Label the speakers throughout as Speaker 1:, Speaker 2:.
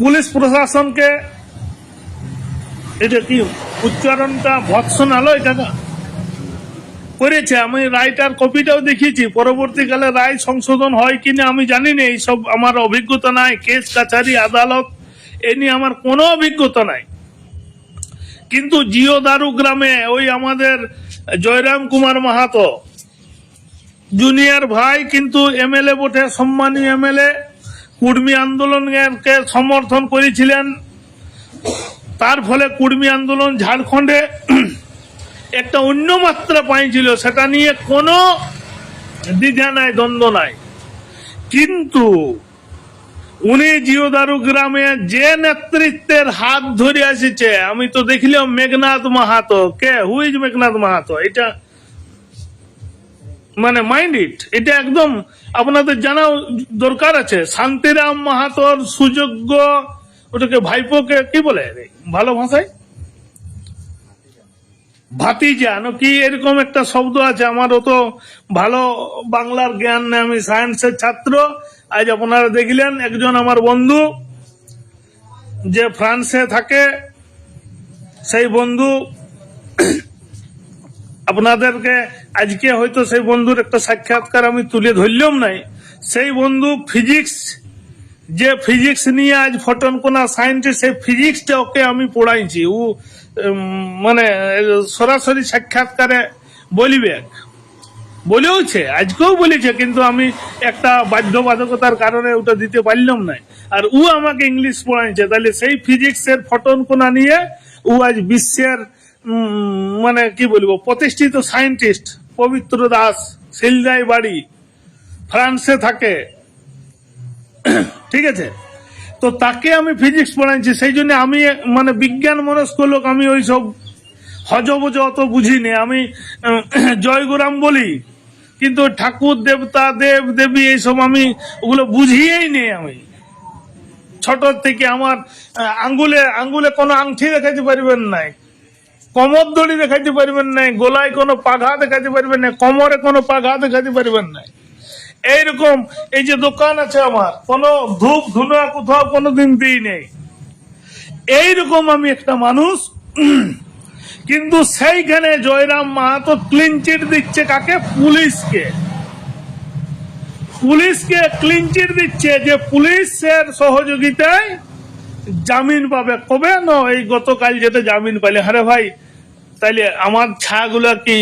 Speaker 1: Police প্রশাসনকে এটা কি উচ্চারণটা ভৎসনালো এটা করেছে। আমি রায়টার কপিটাও দেখিয়েছি। পরবর্তীকালে রায় সংশোধন হয় কিনা আমি জানি না এইসব আমার অভিজ্ঞতা নাই। কেস কাছারি, আদালত, এ নিয়ে আমার কোনো অভিজ্ঞতা নাই। কিন্তু জিও দারু গ্রামে ওই আমাদের জয়রাম কুমার মাহাতো, জুনিয়র ভাই কিন্তু এমএলএ বটে, সম্মানীয় এমএলএ কুর্মী আন্দোলনকে সমর্থন করেছিলেন। তার ফলে কুর্মী আন্দোলন ঝাড়খণ্ডে একটা অন্য মাত্রা পাইছিল সেটা নিয়ে কোনো দ্বিধা নাই, দ্বন্দ্ব নাই। কিন্তু উনি জিওদারু গ্রামে যে নেতৃত্বের হাত ধরে এসেছে, আমি তো দেখলাম মেঘনাথ মাহাতো। কে? হুইজ মেঘনাথ মাহাতো? এটা মানে মাইন্ড ইট এটা একদম আপনাদের জানা দরকার আছে। শান্তিরাম মাহাতোর সুযোগ্য ওটাকে ভাইপোকে কি বলে? ভালো ভাষায়? ভাতিজা না কি এরকম একটা শব্দ আছে? আমার অত ভালো বাংলার জ্ঞান নেই, আমি সায়েন্সের ছাত্র। আজ আপনারা দেখলেন একজন আমার বন্ধু, যে ফ্রান্সে থাকে। সেই বন্ধু আপনাদেরকে আজকে হয়তো সেই বন্ধুর একটা সাক্ষাৎকার আমি তুলে ধরলাম নাই। সেই বন্ধু ফিজিক্স যে ফিজিক্স নিয়ে আজ ফটন কোনা সায়েন্টিস্ট সেই ফিজিক্সটা ওকে আমি পড়াইছি। ও মানে সরাসরি সাক্ষাৎকারে বলিবে। বলেওছে, আজকেও বলেছে, কিন্তু আমি একটা বাধ্যবাধকতার কারণে ওটা দিতে পারলাম না আর ও আমাকে ইংলিশ পড়াইছে, তাহলে সেই ফিজিক্সের ফটন কোনা নিয়ে ও আজ বিশ্বের মানে কি বলব, প্রতিষ্ঠিত সায়েন্টিস্ট পবিত্র দাস শিলদাই বাড়ি, ফ্রান্সে থাকে। ঠিক আছে? তো তাকে আমি ফিজিক্স পড়াইছি, সেই জন্য আমি মানে বিজ্ঞান মনস্ক লোক আমি ওই সব হজবজ অত বুঝিনি। আমি জয়গুরাম বলি, কিন্তু ঠাকুর, দেবতা, দেব, দেবী এইসব আমি ওগুলো বুঝিয়েই নেই আমি। ছোট থেকে আমার আঙ্গুলে আঙ্গুলে কোনো আংটি দেখাতে পারবেন নাই। কমর দড়ি দেখাতে পারবেন নাই, গোলায় কোনো পাঘা দেখাতে পারবেন না কোমরে কোনো পাঘা দেখাতে পারবেন নাই। এইরকম এই যে দোকান আছে আমার, কোনো ধূপ ধুনা কোথাও কোনো দিন দিই নেই। এইরকম আমি একটা মানুষ, কিন্তু সেইখানে জয়রাম মাহাতো ক্লিন চিট দিচ্ছে কাকে? পুলিশকে। পুলিশকে ক্লিন চিট দিচ্ছে যে পুলিশের সহযোগিতায় জামিন পাবে। কবে? না, এই গতকাল যেটা জামিন পাইলে। আরে ভাই তাইলে আমার ছাগুলো কি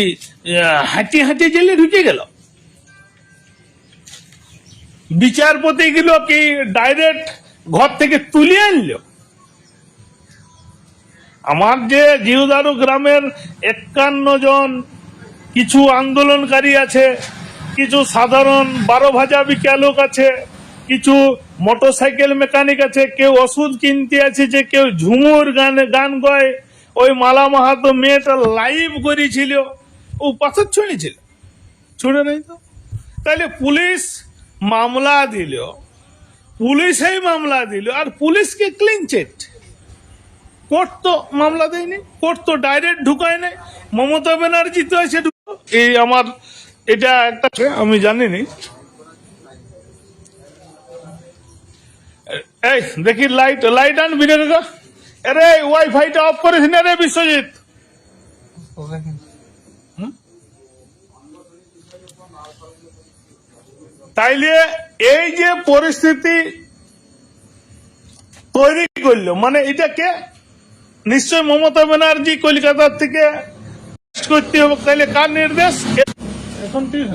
Speaker 1: হাঁটি হাঁটি জেলে ঢুকে গেল? বিচারপতি গুলো কি ডাইরেক্ট ঘর থেকে তুলে আনলো? আমার যে জিউদারু গ্রামের একান্ন জন কিছু আন্দোলনকারী আছে, কিছু সাধারণ বারো ভাজা বিকা লোক আছে, কিছু মোটরসাইকেল মেকানিক আছে, কেউ ওষুধ কিনতে আছে যে কেউ ঝুমুর গান গান গায়। ওই মালা মাহাতো মেয়েটা লাইভ করেছিল। ও পাথর ছুঁড়েছিল। ছুঁড়ে নাই তো? তাহলে পুলিশ মামলা দিল। পুলিশই মামলা দিল। আর পুলিশকে ক্লিন চেট কোর্ট তো মামলা দেয়নি। কোর্ট তো ডাইরেক্ট ঢুকায় নাই। মমতা ব্যানার্জি তো এসে এই আমার এটা একটা আমি জানিনি। এই, দেখি লাইট লাইট আন বিনে আরে ওয়াইফাইটা অফ করিস না রে বিশ্বজিৎ তাইলে এই যে পরিস্থিতি তৈরি করল মানে এটাকে নিশ্চয় মমতা ব্যানার্জি কলকাতার থেকে করতে হবে। তাইলে কার নির্দেশ? এখন ঠিক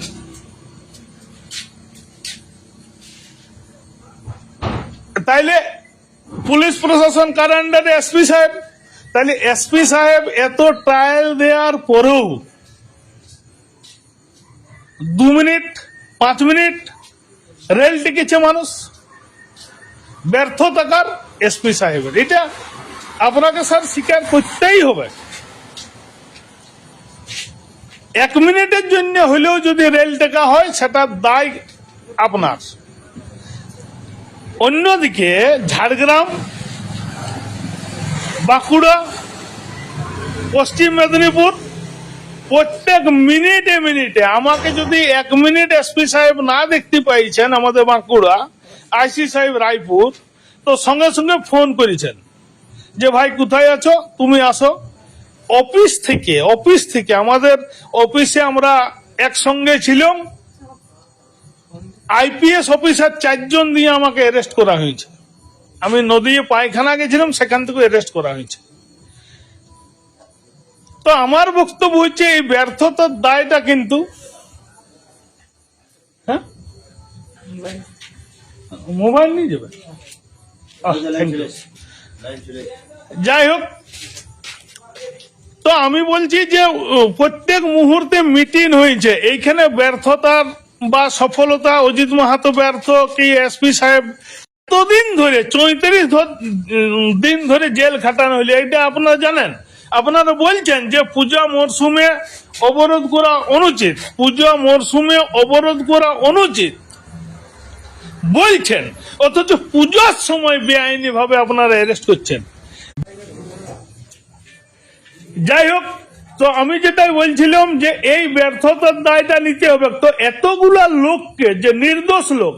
Speaker 1: তাইলে পুলিশ প্রশাসন কার আন্ডারে এসপি সাহেব। তাহলে এসপি সাহেব এত ট্রায়াল দেওয়ার পরেও দু মিনিট, পাঁচ মিনিট রেল টিকেছে মানুষ। ব্যর্থতাকার এসপি সাহেবের। এটা আপনাকে স্যার স্বীকার করতেই হবে। এক মিনিটের জন্য হলেও যদি রেল টেকা হয়, সেটা দায় আপনার। অন্যদিকে ঝাড়গ্রাম, বাঁকুড়া, পশ্চিম মেদিনীপুর, প্রত্যেক মিনিটে মিনিটে, আমাকে যদি এক মিনিট এসপি সাহেব না দেখতে পাইছেন আমাদের বাঁকুড়া আইসি সাহেব রায়পুর, তো সঙ্গে সঙ্গে ফোন করেছেন যে, ভাই, কোথায় আছো? তুমি আসো। অফিস থেকে অফিস থেকে আমাদের অফিসে আমরা একসঙ্গে ছিলাম। আইপিএস অফিসার চারজন দিয়ে আমাকে অ্যারেস্ট করা হয়েছে। আমি নদীয়ে পায়খানা গেছিলাম, সেখান থেকে অ্যারেস্ট করা হয়েছে। তো আমার বক্তব্য হচ্ছে, এই ব্যর্থতার দায়টা কিন্তু হ্যাঁ? মোবাইল নিয়ে যাবে. যাই হোক, তো আমি বলছি যে, প্রত্যেক মুহূর্তে মিটিং হয়েছে। এইখানে ব্যর্থতার বা সফলতা অজিত মাহাতো ব্যর্থ কি এসপি সাহেব? এতদিন ধরে, চৌত্রিশ দিন ধরে জেল খাটানো হইলে এটা আপনারা জানেন? আপনারা বলছেন যে পূজা মরশুমে অবরোধ করা অনুচিত। পূজা মরশুমে অবরোধ করা অনুচিত। বলছেন, অথচ পূজার সময় বেআইনি ভাবে আপনারা অ্যারেস্ট করছেন। যাই হোক তো আমি যেটাই বলছিলাম যে এই ব্যর্থতার দায়টা নিতে হবে। তো এতগুলা লোককে যে নির্দোষ লোক,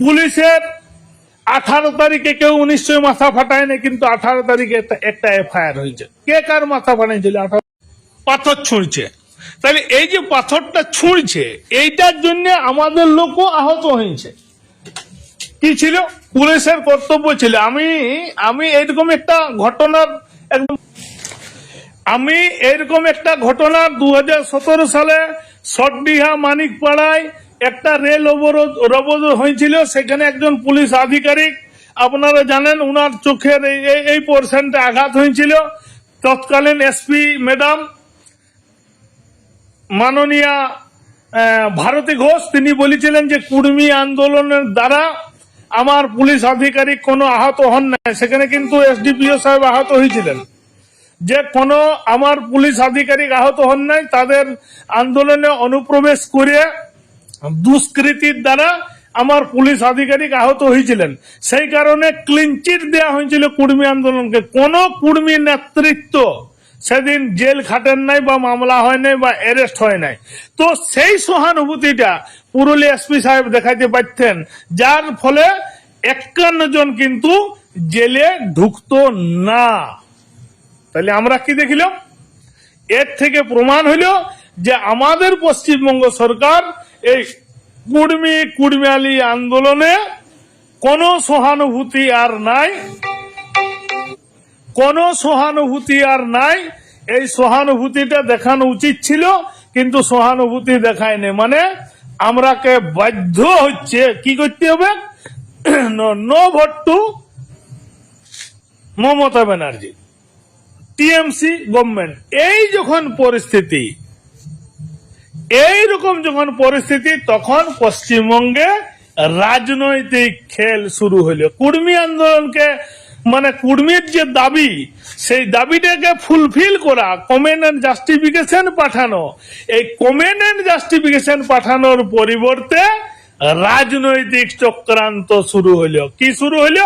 Speaker 1: পুলিশের আঠারো তারিখে কেউ নিশ্চয়ই মাথা ফাটায়নি কিন্তু আঠারো তারিখে একটা এফআইআর হয়েছে। কে কার মাথা ফাটাইছিল? আঠারো পাথর ছুঁড়ছে। তাহলে এই যে পাথরটা ছুঁড়ছে, এইটার জন্য আমাদের লোকও আহত হয়েছে। কি ছিল? পুলিশের কর্তব্য ছিল। আমি আমি এইরকম একটা ঘটনার একদম আমি এরকম একটা ঘটনা দু হাজার সতেরো সালে সটডিহা মানিকপাড়ায় একটা রেল অবরোধ অবরোধ হয়েছিল। সেখানে একজন পুলিশ আধিকারিক, আপনারা জানেন, উনার চোখের এই পোর্শনটা আঘাত হয়েছিল। তৎকালীন এসপি ম্যাডাম মাননীয়া ভারতী ঘোষ, তিনি বলেছিলেন যে, কুর্মী আন্দোলনের দ্বারা আমার পুলিশ আধিকারিক কোনো আহত হন না সেখানে কিন্তু এসডিপিও সাহেব আহত হয়েছিলেন। যে কোনো আমার পুলিশ আধিকারিক আহত হন নাই, তাদের আন্দোলনে অনুপ্রবেশ করে দুষ্কৃতির দ্বারা আমার পুলিশ আধিকারিক আহত হয়েছিলেন। সেই কারণে ক্লিনচিট দেওয়া হয়েছিল কুর্মী আন্দোলনকে। কোন কুর্মী নেতৃত্ব সেদিন জেল খাটেন নাই বা মামলা হয় নাই বা অ্যারেস্ট হয় নাই। তো সেই সহানুভূতিটা পুরুলিয়া এসপি সাহেব দেখাইতে পারতেন, যার ফলে একান্ন জন কিন্তু জেলে ঢুকতো না। তাহলে আমরা কি দেখিলাম? এর থেকে প্রমাণ হইল যে আমাদের পশ্চিমবঙ্গ সরকার এই কুর্মী কুর্মিয়ালি আন্দোলনে কোনো সহানুভূতি আর নাই। কোন সহানুভূতি আর নাই। এই সহানুভূতিটা দেখানো উচিত ছিল, কিন্তু সহানুভূতি দেখায়নি। মানে আমরাকে বাধ্য হচ্ছে, কি করতে হবে? No vote to Mamata Banerjee. TMC government. এই যখন পরিস্থিতি এই রকম যখন পরিস্থিতি, তখন পশ্চিমবঙ্গে রাজনৈতিক খেল শুরু হলো কুর্মী আন্দোলনকে মানে কুর্মীর যে দাবি, সেই দাবিটাকে ফুলফিল করা কমেন্ট অ্যান্ড জাস্টিফিকেশন পাঠানো। এই কমেন্ট অ্যান্ড জাস্টিফিকেশন পাঠানোর পরিবর্তে রাজনৈতিক চক্রান্ত শুরু হলো কি শুরু হলো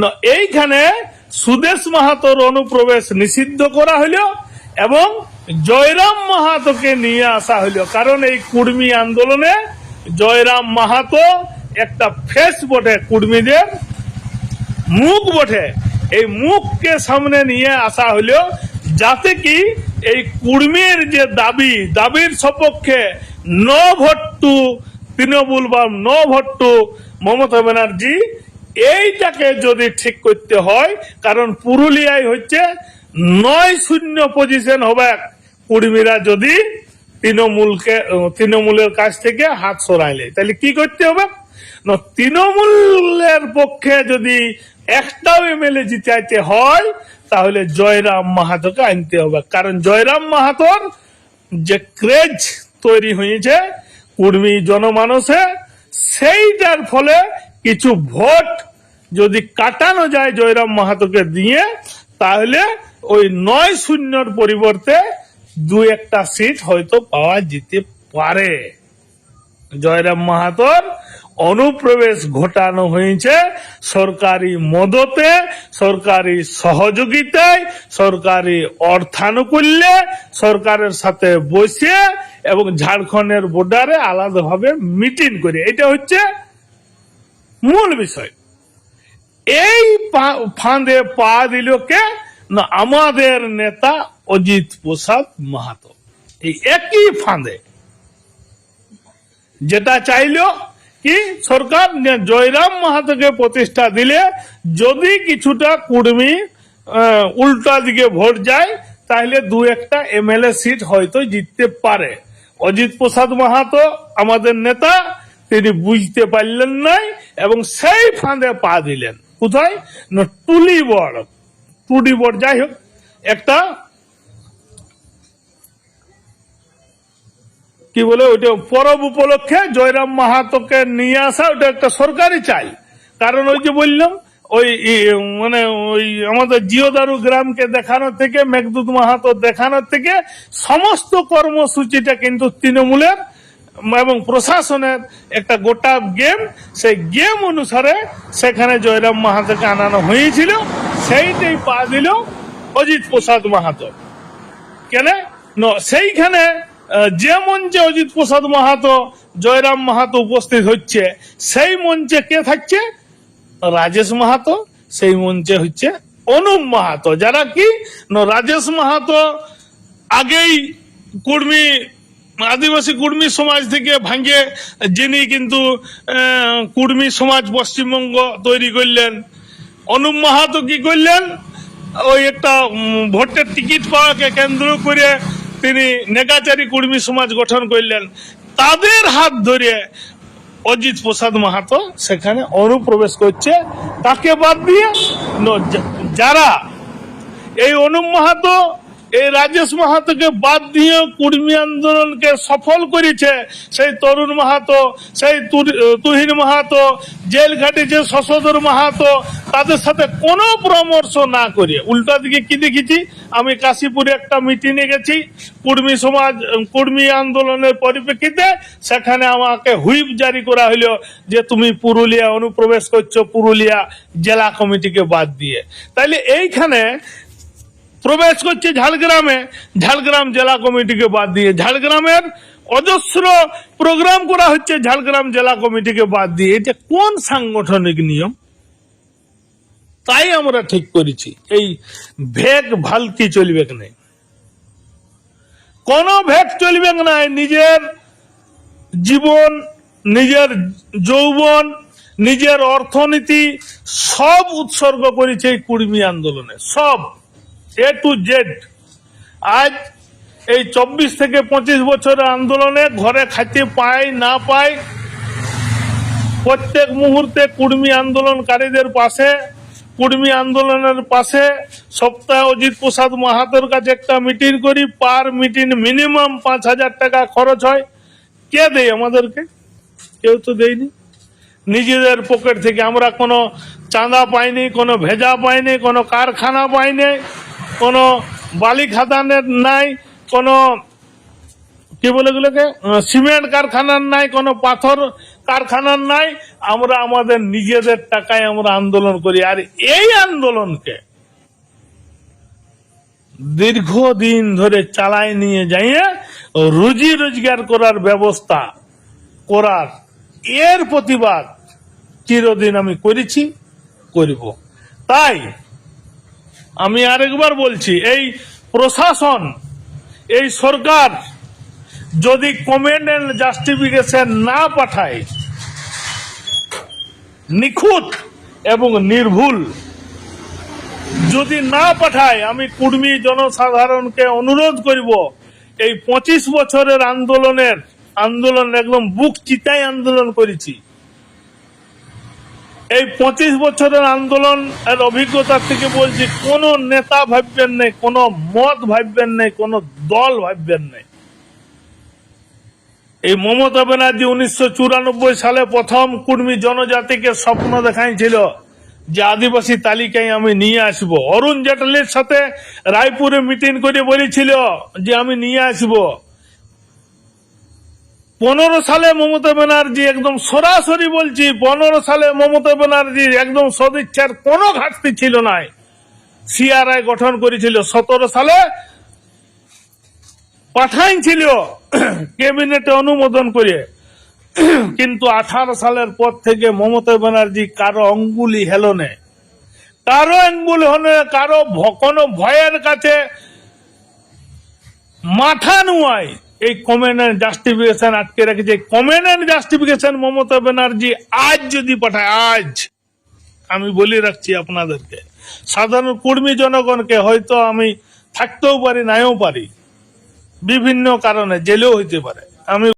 Speaker 1: না, এইখানে সুদেশ মাহাতোর অনুপ্রবেশ নিষিদ্ধ করা হলো এবং জয়রাম মাহাতোকে নিয়ে আসা হলো কারণ এই কুর্মী আন্দোলনে জয়রাম মাহাতো একটা ফেস বটে কুর্মীদের, মুখ বটে। এই মুখকে সামনে নিয়ে আসা হলো যাতে কি এই কুর্মীর যে দাবি, দাবির সপক্ষে ন ভোট টু তৃণমূল বা ন ভট্টু মমতা ব্যানার্জি এইটাকে যদি ঠিক করতে হয়, কারণ পুরুলিয়ায় হচ্ছে নয় শূন্য পজিশন হবে। কুর্মীরা যদি তৃণমূলকে তৃণমূলের কাছ থেকে হাত সরাইলে তাহলে কি করতে হবে? না, তৃণমূলের পক্ষে যদি একটাও এমএলএ জিতাইতে হয়, তাহলে জয়রাম মাহাতোকে আনতে হবে। কারণ জয়রাম মাহাতোর যে ক্রেজ তৈরি হয়েছে, কুর্মী জনমানসে, সেইটার ফলে কিছু ভোট যদি কাটানো যায় জয়রাম মাহাতোকে দিয়ে, তাহলে ওই নয় শূন্যর পরিবর্তে দু একটা সিট হয়তো পাওয়া যেতে পারে। জয়রাম মাহাতোর অনুপ্রবেশ ঘটানো হয়েছে সরকারি মদতে, সরকারি সহযোগিতায়, সরকারি অর্থানুকূল্যে, সরকারের সাথে বসে এবং ঝাড়খণ্ডের বর্ডারে আলাদাভাবে মিটিং করে। এটা হচ্ছে মূল বিষয়। এই ফাঁদে পা দিল কে না আমাদের নেতা অজিত প্রসাদ মাহাতো। এই একই ফাঁদে। যেটা চাইলো কি সরকার জয়রাম মাহাতোকে প্রতিষ্ঠা দিলে যদি কিছুটা কুর্মী উল্টা দিকে ভোট যায় তাহলে দু একটা এমএলএ সিট হয়তো জিততে পারে। অজিত প্রসাদ মাহাতো আমাদের নেতা, তিনি বুঝতে পারলেন নাই এবং সেই ফাঁদে পা দিলেন। কোথায়? না, টুলি বড়। টুডি বড়, যাই হোক, একটা কি বলে ওইটা, পরব উপলক্ষে জয়রাম মাহাতোকে নিয়ে আসা ওটা একটা সরকারি চাই কারণ ওই যে বললাম, ওই মানে ওই আমাদের জিওদারু গ্রামকে দেখানোর থেকে, মেঘদূত মাহাতো দেখানোর থেকে, সমস্ত কর্মসূচিটা কিন্তু তৃণমূলের এবং প্রশাসনের একটা গোটা গেম সেই গেম অনুসারে সেখানে জয়রাম মাহাতোকে আনানো হয়েছিল। সেইটাই পা দিল অজিত প্রসাদ মাহাতো। কেন? সেইখানে যে মঞ্চে অজিত প্রসাদ মাহাতো, জয়রাম মাহাতো উপস্থিত হচ্ছে, সেই মঞ্চে কে থাকছে? রাজেশ মাহাতো, সেই মঞ্চে হচ্ছে অনুপ মাহাতো। যারা কি? রাজেশ মাহাতো আগেই কুর্মী আদিবাসী কুর্মী সমাজ থেকে ভাঙে, যিনি কিন্তু কুর্মী সমাজ পশ্চিমবঙ্গ তৈরি করলেন। অনুপ মাহাতো কি করলেন? ওই একটা ভোটের টিকিট পাওয়াকে কেন্দ্র করে তিনি নেগাচারী কুর্মী সমাজ গঠন করলেন। তাদের হাত ধরে অজিত প্রসাদ মাহাতো সেখানে অনুপ্রবেশ করছে। তাকে বাদ দিয়ে যারা এই অনুপ মাহাতো এই রাজেশ মাহাতোকে বাদ দিয়ে কুর্মী আন্দোলনকে সফল করেছে সেই তরুণ মাহাতো, সেই তুহিন মাহাতো জেল খাটিছে শশধর মাহাতো, তাদের সাথে কোনো পরামর্শ না করে। উল্টা দিকে কি দেখেছি? আমি কাশীপুরে একটা মিটিংয়ে গেছি, কুর্মী সমাজ, কুর্মী আন্দোলনের পরিপ্রেক্ষিতে সেখানে আমাকে হুইপ জারি করা হলো যে তুমি পুরুলিয়া অনুপ্রবেশ করছ, পুরুলিয়া জেলা কমিটিকে বাদ দিয়ে। তাইলে এইখানে প্রবেশ করছে ঝাড়গ্রামে। ঝাড়গ্রাম জেলা কমিটিকে বাদ দিয়ে ঝাড়গ্রামের অজস্র প্রোগ্রাম করা হচ্ছে ঝাড়গ্রাম জেলা কমিটিকে বাদ দিয়ে। এটা কোন সাংগঠনিক নিয়ম? তাই আমরা ঠিক করেছি। এই ভেগ ভালতি চলবে না কোন ভেগ চলবে না নিজের জীবন, নিজের যৌবন, নিজের অর্থনীতি সব উৎসর্গ করেছে এই কুর্মী আন্দোলনে। সব। এ টু জেড আজ এই চব্বিশ থেকে পঁচিশ বছরের আন্দোলনে ঘরে খাইতে পায় না পায়, প্রত্যেক মুহূর্তে কুর্মী আন্দোলনকারীদের পাশে, কুর্মী আন্দোলনের পাশে সপ্তাহে অজিত প্রসাদ মাহাতোর কাছে একটা মিটিং করি, পার মিটিং মিনিমাম পাঁচ হাজার টাকা খরচ হয়। কে দেয় আমাদেরকে? কেউ তো দেয়নি। নিজেদের পকেট থেকে আমরা কোনো চাঁদা পাইনি, কোনো ভেজা পাইনি, কোনো কারখানা পাইনি। কোনো বালি খাদানের নাই, কোনো, কি বলে গুলোকে সিমেন্ট কারখানার নাই, কোনো পাথর কারখানার নাই। আমরা আমাদের নিজেদের টাকায় আমরা আন্দোলন করি। আর এই আন্দোলনকে দীর্ঘদিন ধরে চালায় নিয়ে যাইয়ে রুজি রোজগার করার ব্যবস্থা করার এর প্রতিবাদ চিরদিন আমি করেছি, করিব। তাই আমি আরেকবার বলছি, এই প্রশাসন, এই সরকার যদি কমেন্ট এন্ড জাস্টিফিকেশন না পাঠায়, নিখুঁত এবং নির্ভুল, যদি না পাঠায়, আমি কুর্মী জনসাধারণকে অনুরোধ করব, এই পঁচিশ বছরের আন্দোলনের আন্দোলন একদম বুক চিতাই আন্দোলন করেছি। এই পঁচিশ বছরের আন্দোলন এর অভিজ্ঞতা থেকে বলছি, কোন নেতা ভাববেন নেই, কোন মত ভাববেন নেই, কোন দল ভাববেন নেই। এই মমতা ব্যানার্জি উনিশশো চুরানব্বই সালে প্রথম কুর্মী জনজাতিকে স্বপ্ন দেখাইছিল যে আদিবাসী তালিকায় আমি নিয়ে আসব। অরুণ জেটলির সাথে রায়পুরে মিটিং করে বলেছিল যে আমি নিয়ে আসব। পনেরো সালে মমতা ব্যানার্জি একদম সরাসরি বলছি, পনেরো সালে মমতা ব্যানার্জি একদম সদিচ্ছার কোনো ঘাটতি ছিল নাই সিআরআই গঠন করেছিল সতেরো সালে। পাঠাইছিল ক্যাবিনেটে অনুমোদন করে। কিন্তু আঠারো সালের পর থেকে মমতা ব্যানার্জি কারও অঙ্গুলি হেলনে কারও আঙ্গুল হলে কারও কোনো ভয়ের কাছে মাথা নুয়ায়। এই কমেন্ট অ্যান্ড জাস্টিফিকেশন আটকে রেখেছে comment and justification Mamata Banerjee আজ যদি পাঠায়, আজ। আমি বলে রাখছি আপনাদেরকে, সাধারণ কর্মী জনগণকে হয়তো আমি থাকতেও পারি নাও পারি। বিভিন্ন কারণে জেলেও হইতে পারে। আমি